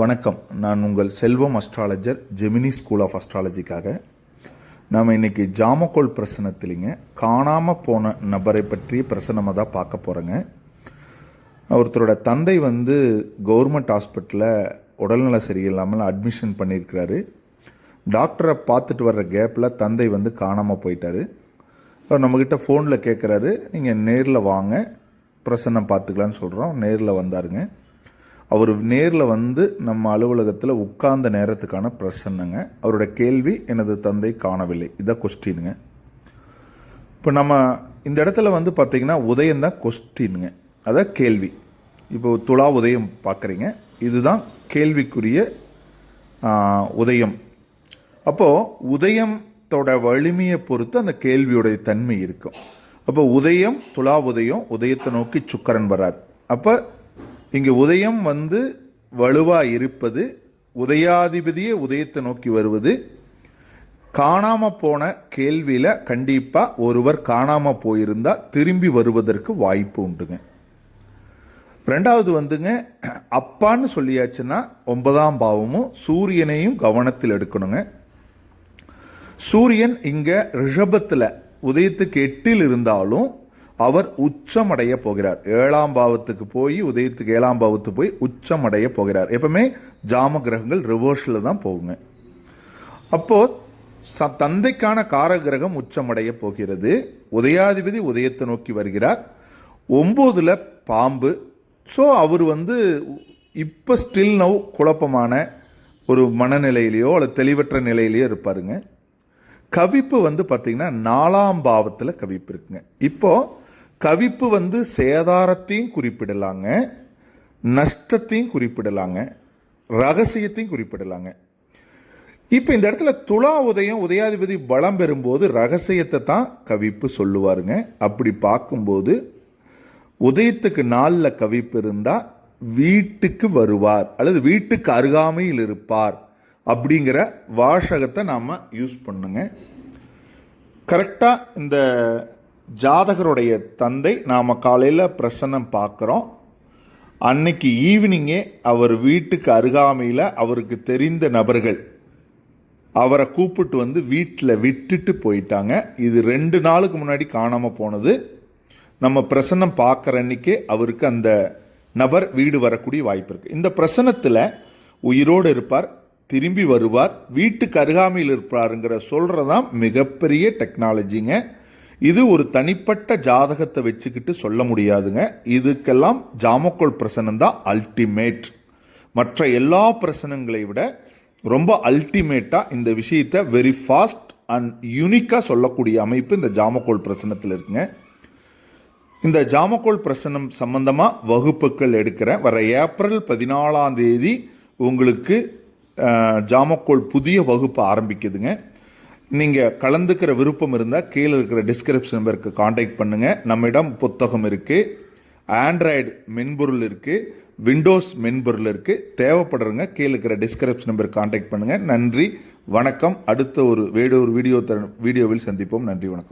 வணக்கம். நான் உங்கள் Selvam astrologer Gemini school of அஸ்ட்ராலஜிக்காக நாம் இன்னைக்கு ஜாமக்கோல் பிரசனத்திலிங்க காணாமல் போன நபரை பற்றி பிரசனமாக தான் பார்க்க போகிறேங்க ஒருத்தரோட தந்தை வந்து கவர்மெண்ட் ஹாஸ்பிட்டலில் உடல்நல சரியில்லாமல் அட்மிஷன் பண்ணியிருக்கிறாரு. டாக்டரை பார்த்துட்டு வர்ற கேப்பில் தந்தை வந்து காணாமல் போயிட்டாரு. அவர் நம்மக்கிட்ட ஃபோனில் கேட்குறாரு நீங்கள் நேரில் வாங்க பிரசன்னம் பார்த்துக்கலான்னு சொல்கிறோம் நேரில் வந்தாருங்க. அவர் நேரில் வந்து நம்ம அலுவலகத்தில் உட்கார்ந்த நேரத்துக்கான பிரசன்னங்க. அவரோட கேள்வி எனது தந்தை காணவில்லை. இதான் கொஸ்டினுங்க இப்போ நம்ம இந்த இடத்துல வந்து பார்த்திங்கன்னா உதயம் தான் கொஸ்டினுங்க அதான் கேள்வி. இப்போ துலா உதயம் பார்க்குறீங்க இதுதான் கேள்விக்குரிய உதயம். அப்போது உதயத்தோட வலிமையை பொறுத்து அந்த கேள்வியுடைய தன்மை இருக்கும். அப்போ உதயம் துலா உதயம் உதயத்தை நோக்கி சுக்கரன் வராது அப்போ இங்கே உதயம் வந்து வலுவாக இருப்பது உதயாதிபதியே உதயத்தை நோக்கி வருவது. காணாமல் போன கேள்வியில் கண்டிப்பாக ஒருவர் காணாமல் போயிருந்தால் திரும்பி வருவதற்கு வாய்ப்பு உண்டுங்க. ரெண்டாவது வந்துங்க அப்பான்னு சொல்லியாச்சுன்னா ஒன்பதாம் பாவமும் சூரியனையும் கவனத்தில் எடுக்கணுங்க. சூரியன் இங்கே ரிஷபத்தில் உதயத்துக்கு எட்டில் இருந்தாலும் அவர் உச்சமடைய போகிறார். ஏழாம் பாவத்துக்கு போய் உதயத்துக்கு ஏழாம் பாவத்துக்கு போய் உச்சமடைய போகிறார். எப்பவுமே ஜாம கிரகங்கள் ரிவர்ஸில் தான் போகுங்க. அப்போது ச தந்தைக்கான கார கிரகம் உச்சம் உச்சமடைய போகிறது. உதயாதிபதி உதயத்தை நோக்கி வருகிறார். ஒம்போதில் பாம்பு. ஸோ அவர் வந்து இப்போ ஸ்டில் நவ் குழப்பமான ஒரு மனநிலையிலையோ அல்லது தெளிவற்ற நிலையிலையோ இருப்பாருங்க. கவிப்பு வந்து பார்த்திங்கன்னா நாலாம் பாவத்தில் கவிப்பு இருக்குங்க. இப்போது கவிப்பு வந்து சேதாரத்தையும் குறிப்பிடலாங்க நஷ்டத்தையும் குறிப்பிடலாங்க ரகசியத்தையும் குறிப்பிடலாங்க. இப்போ இந்த இடத்துல துலா உதயம் உதயாதிபதி பலம் பெறும்போது ரகசியத்தை தான் கவிப்பு சொல்லுவாருங்க. அப்படி பார்க்கும்போது உதயத்துக்கு நாளில் கவிப்பு இருந்தால் வீட்டுக்கு வருவார் அல்லது வீட்டுக்கு அருகாமையில் இருப்பார் அப்படிங்கிற வாசகத்தை நாம் யூஸ் பண்ணுங்க. கரெக்டாக இந்த ஜாதகருடைய தந்தை நாம் காலையில் பிரசன்னம் பார்க்குறோம். அன்னைக்கு ஈவினிங்கே அவர் வீட்டுக்கு அருகாமையில் அவருக்கு தெரிந்த நபர்கள் அவரை கூப்பிட்டு வந்து வீட்டில் விட்டுட்டு போயிட்டாங்க. இது ரெண்டு நாளுக்கு முன்னாடி காணாமல் போனது. நம்ம பிரசன்னம் பார்க்குற அன்னைக்கே அவருக்கு அந்த நபர் வீடு வரக்கூடிய வாய்ப்பு இருக்குது இந்த பிரசனத்தில் உயிரோடு இருப்பார் திரும்பி வருவார் வீட்டுக்கு அருகாமையில் இருப்பாருங்கிற சொல்கிறதான் மிகப்பெரிய டெக்னாலஜிங்க இது ஒரு தனிப்பட்ட ஜாதகத்தை வச்சுக்கிட்டு சொல்ல முடியாதுங்க. இதுக்கெல்லாம் ஜாமக்கோல் பிரசனம் தான் அல்டிமேட் மற்ற எல்லா பிரசனங்களை விட ரொம்ப அல்டிமேட்டாக இந்த விஷயத்தை வெரி ஃபாஸ்ட் அண்ட் யூனிக்காக சொல்லக்கூடிய அமைப்பு இந்த ஜாமக்கோல் பிரசனத்தில் இருக்குங்க. இந்த ஜாமக்கோல் பிரசனம் சம்பந்தமாக வகுப்புகள் எடுக்கிறேன். வர ஏப்ரல் பதினாலாம் தேதி உங்களுக்கு ஜாமக்கோள் ஜாமக்கோல் புதிய வகுப்பு ஆரம்பிக்குதுங்க. நீங்கள் கலந்துக்கிற விருப்பம் இருந்தால் கீழே இருக்கிற டிஸ்கிரிப்ஷன் நம்பருக்கு காண்டாக்ட் பண்ணுங்கள் நம்மிடம் புத்தகம் இருக்குது ஆண்ட்ராய்டு மென்பொருள் இருக்குது விண்டோஸ் மென்பொருள் இருக்குது தேவைப்படுறவங்க கீழே இருக்கிற டிஸ்கிரிப்ஷன் நம்பருக்கு காண்டாக்ட் பண்ணுங்கள் நன்றி. வணக்கம். அடுத்த ஒரு வேடு ஒரு வீடியோ தர வீடியோவில் சந்திப்போம். நன்றி வணக்கம்.